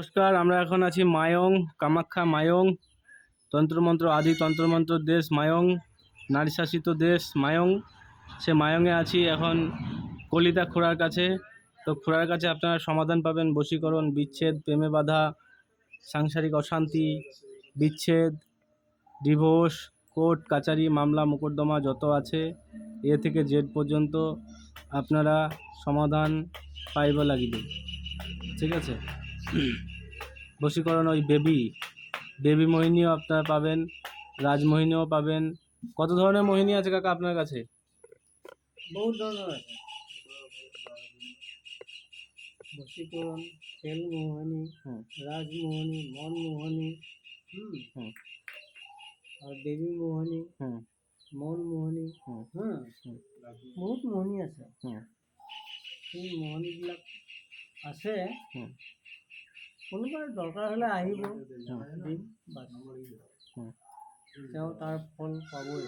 নমস্কার, আমরা এখন আছি মায়ং, কামাখ্যা মায়ং, তন্ত্রমন্ত্র আদি তন্ত্রমন্ত্র দেশ মায়ং নারী শাসিত দেশ মায়ং। সে মায়ংয়ে আছি এখন কলিতা খুড়ার কাছে। তো খুড়ার কাছে আপনারা সমাধান পাবেন বশীকরণ, বিচ্ছেদ, প্রেমে বাধা, সাংসারিক অশান্তি, বিচ্ছেদ, ডিভোর্স, কোর্ট, কাচারি, মামলা, মোকদ্দমা যত আছে, এ থেকে জেড পর্যন্ত আপনারা সমাধান পাইব লাগিবে। ঠিক আছে? বশীকরণ ওই বেবি বেবি মোহিনীও আপনারা পাবেন রাজমোহিনীও পাবেন। কত ধরনের মোহিনী আছে কাকা আপনার কাছে? বহুত ধৰণৰ আছে। বশীকৰণ খেলমোহনী হুম। ৰাজমোহনী মনমোহনী হুম, হুম। আৰু দেৱী মোহনী হুম। মনমোহনী হুম। হা হুম। বহুত মোহনী আছে। হুম। সেই মোহনীবিলাক আছে। কোনোবাই দৰকাৰ হ'লে আহিব। দিম তেওঁ তাৰ ফল পাবই।